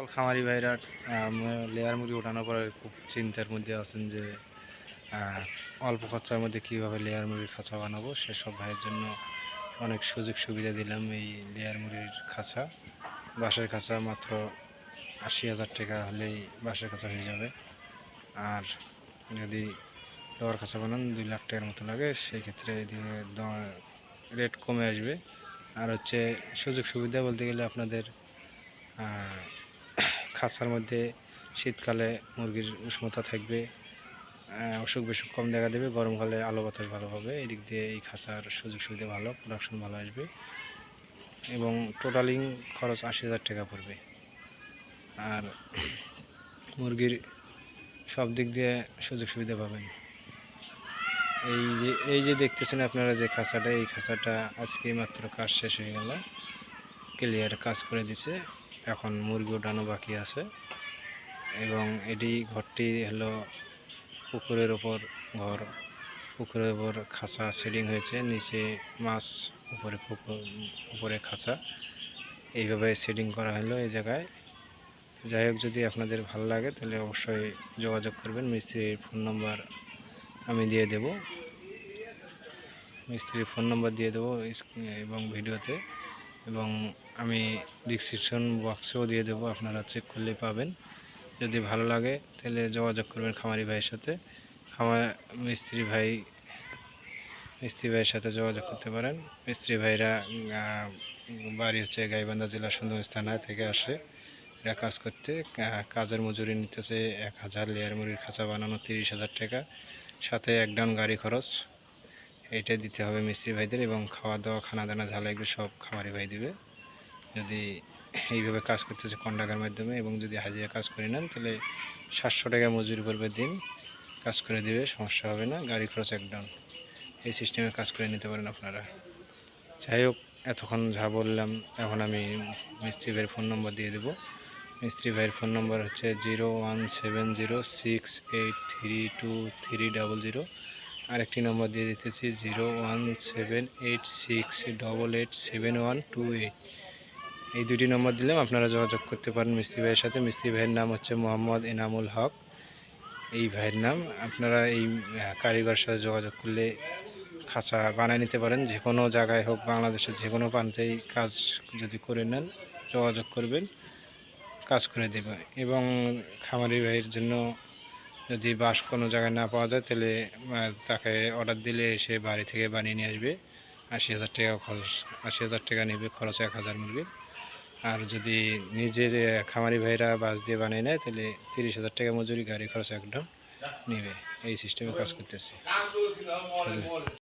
সকল খামারি ভাইরা লেয়ার মুরগি ওঠানোর পরে খুব চিন্তার মধ্যে আছেন যে অল্প খরচার মধ্যে কীভাবে লেয়ার মুরগির খাঁচা বানাবো, সেসব ভাইয়ের জন্য অনেক সুযোগ সুবিধা দিলাম এই লেয়ার মুরগির খাঁচা। বাঁশের খাঁচা মাত্র আশি হাজার টাকা হলেই বাঁশের খাঁচা হয়ে যাবে। আর যদি লোয়ার খাঁচা বানান, দুই লাখ টাকার মতো লাগে সেই ক্ষেত্রে রেট কমে আসবে। আর হচ্ছে সুযোগ সুবিধা বলতে গেলে আপনাদের খাঁচার মধ্যে শীতকালে মুরগির উষ্ণতা থাকবে অসুখ বিসুখ কম দেখা দেবে গরমকালে আলো বাতাস ভালো হবে। এদিক দিয়ে এই খাঁচার সুযোগ সুবিধা ভালো প্রোডাকশন ভালো আসবে এবং টোটালিং খরচ আশি হাজার টাকা পড়বে। আর মুরগির সব দিক দিয়ে সুযোগ সুবিধা পাবেন। এই যে এই যে দেখতেছেন আপনারা যে খাঁচাটা এই খাঁচাটা আজকে মাত্র কাজ শেষ হয়ে গেল। ক্লিয়ার কাজ করে দিছে। এখন মুরগি ওঠানো বাকি আছে এবং এটি ঘরটি হলো পুকুরের ওপর ঘর। পুকুরের ওপর খাঁচা সেডিং হয়েছে, নিচে মাছ, উপরে পুকুর, উপরে খাঁচা। এইভাবে সেডিং করা হলো এই জায়গায়। যাই হোক, যদি আপনাদের ভালো লাগে তাহলে অবশ্যই যোগাযোগ করবেন। মিস্ত্রির ফোন নম্বর আমি দিয়ে দেব। মিস্ত্রির ফোন নম্বর দিয়ে দেবো এবং ভিডিওতে এবং আমি ডিসক্রিপশন বক্সেও দিয়ে দেবো, আপনারা চেক করলে পাবেন। যদি ভালো লাগে, তাহলে যোগাযোগ করবেন খামারি ভাইয়ের সাথে। খামার মিস্ত্রি ভাই, মিস্ত্রি ভাইয়ের সাথে যোগাযোগ করতে পারেন। মিস্ত্রি ভাইরা বাড়ি হচ্ছে গাইবান্ধা জেলা সুন্দরগঞ্জ থানা থেকে আসে। এরা কাজ করতে কাজের মজুরি নিতেছে এক হাজার, লেয়ার মুরগির খাঁচা বানানো তিরিশ হাজার টাকা। সাথে এক ডাউন গাড়ি খরচ এইটা দিতে হবে মিস্ত্রি ভাইদের এবং খাওয়া দাওয়া খানা দানা ঝালা এগুলো সব খামারি ভাই দিবে। যদি এইভাবে কাজ করতেছে কন্ডাকার মাধ্যমে এবং যদি হাজিরা কাজ করে নেন, তাহলে সাতশো টাকা মজুরি পড়বে দিন। কাজ করে দিবে, সমস্যা হবে না, গাড়ি খরচ একদম। এই সিস্টেমে কাজ করে নিতে পারেন আপনারা। যাই হোক, এতক্ষণ যা বললাম, এখন আমি মিস্ত্রি ভাইয়ের ফোন নম্বর দিয়ে দেবো। মিস্ত্রি ভাইয়ের ফোন নম্বর হচ্ছে zero one seven zero six eight three two three double zero. আরেকটি নম্বর দিয়ে দিতেছি zero one seven eight six double eight seven one two eight. এই দুটি নম্বর দিলাম। আপনারা যোগাযোগ করতে পারেন মিস্ত্রি ভাইয়ের সাথে। মিস্ত্রি ভাইয়ের নাম হচ্ছে মোহাম্মদ এনামুল হক। এই ভাইয়ের নাম। আপনারা এই আহ, কারিগরের সাথে যোগাযোগ করলে খাঁচা বানিয়ে নিতে পারেন। যে কোনো জায়গায় হোক বাংলাদেশের যে কোনো প্রান্তেই কাজ যদি করে নেন যোগাযোগ করবেন কাজ করে দেবে। এবং খামারি ভাইয়ের জন্য যদি বাস কোনো জায়গায় না পাওয়া যায় তাহলে তাকে অর্ডার দিলে সে বাড়ি থেকে বানিয়ে নিয়ে আসবে। আশি হাজার টাকা খরচ আশি হাজার টাকা নেবে খরচ এক হাজার মুরগির। আর যদি নিজের খামারি ভাইরা বাস দিয়ে বানিয়ে নেয়, তাহলে তিরিশ হাজার টাকা মজুরি গাড়ি খরচ একদম নেবে। এই সিস্টেমে কাজ করতেছে।